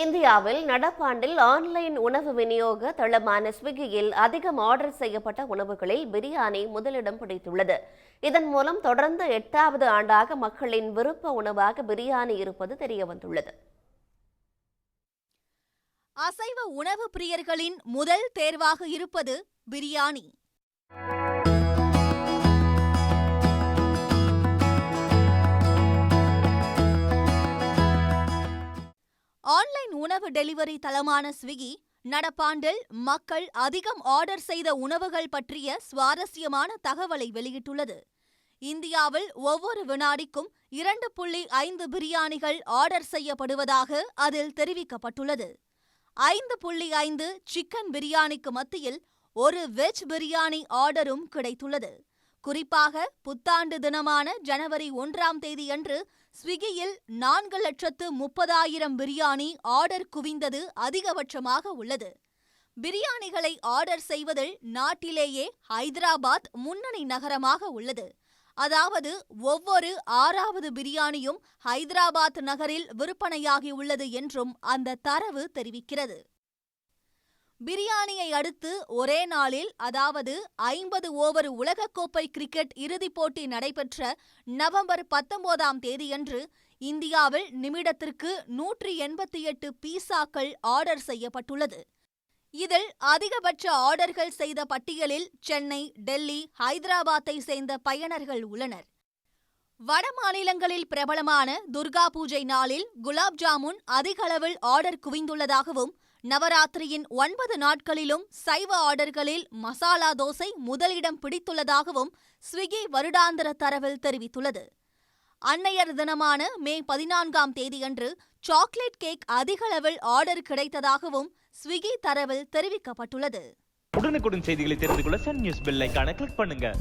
இந்தியாவில் நடப்பாண்டில் ஆன்லைன் உணவு விநியோக தளமான ஸ்விக்கியில் அதிகம் ஆர்டர் செய்யப்பட்ட உணவுகளில் பிரியாணி முதலிடம் பிடித்துள்ளது. இதன் மூலம் தொடர்ந்து எட்டாவது ஆண்டாக மக்களின் விருப்ப உணவாக பிரியாணி இருப்பது தெரியவந்துள்ளது. அசைவ உணவு பிரியர்களின் முதல் தேர்வாக இருப்பது பிரியாணி. ஆன்லைன் உணவு டெலிவரி தளமான ஸ்விக்கி நடப்பாண்டில் மக்கள் அதிகம் ஆர்டர் செய்த உணவுகள் பற்றிய சுவாரஸ்யமான தகவலை வெளியிட்டுள்ளது. இந்தியாவில் ஒவ்வொரு வினாடிக்கும் இரண்டு புள்ளி ஐந்து பிரியாணிகள் ஆர்டர் செய்யப்படுவதாக அதில் தெரிவிக்கப்பட்டுள்ளது. ஐந்து புள்ளி ஐந்து சிக்கன் பிரியாணிக்கு மத்தியில் ஒரு வெஜ் பிரியாணி ஆர்டரும் கிடைத்துள்ளது. குறிப்பாக புத்தாண்டு தினமான ஜனவரி ஒன்றாம் தேதியன்று ஸ்விக்கியில் நான்கு லட்சத்து முப்பதாயிரம் பிரியாணி ஆர்டர் குவிந்தது அதிகபட்சமாக உள்ளது. பிரியாணிகளை ஆர்டர் செய்வதில் நாட்டிலேயே ஹைதராபாத் முன்னணி நகரமாக உள்ளது. அதாவது ஒவ்வொரு ஆறாவது பிரியாணியும் ஹைதராபாத் நகரில் விற்பனையாகியுள்ளது என்றும் அந்த தரவு தெரிவிக்கிறது. பிரியாணியை அடுத்து ஒரே நாளில் அதாவது ஐம்பது ஓவர் உலகக்கோப்பை கிரிக்கெட் இறுதிப் போட்டி நடைபெற்ற நவம்பர் பத்தொன்பதாம் தேதியன்று இந்தியாவில் நிமிடத்திற்கு நூற்றி எண்பத்தி எட்டு பீஸாக்கள் ஆர்டர் செய்யப்பட்டுள்ளது. இதில் அதிகபட்ச ஆர்டர்கள் செய்த பட்டியலில் சென்னை டெல்லி ஹைதராபாத்தை சேர்ந்த பயனர்கள் உள்ளனர். வட மாநிலங்களில் பிரபலமான துர்கா பூஜை நாளில் குலாப் ஜாமுன் அதிகளவில் ஆர்டர் குவிந்துள்ளதாகவும் நவராத்திரியின் ஒன்பது நாட்களிலும் சைவ ஆர்டர்களில் மசாலா தோசை முதலிடம் பிடித்துள்ளதாகவும் ஸ்விக்கி வருடாந்திர தரவில் தெரிவித்துள்ளது. அன்னையர் தினமான மே பதினான்காம் தேதியன்று சாக்லேட் கேக் அதிகளவில் ஆர்டர் கிடைத்ததாகவும் ஸ்விக்கி தரவில் தெரிவிக்கப்பட்டுள்ளது. உடனுக்குடன் செய்திகளை தெரிந்து கொள்ள சன் நியூஸ் பெல் கிளிக் பண்ணுங்க.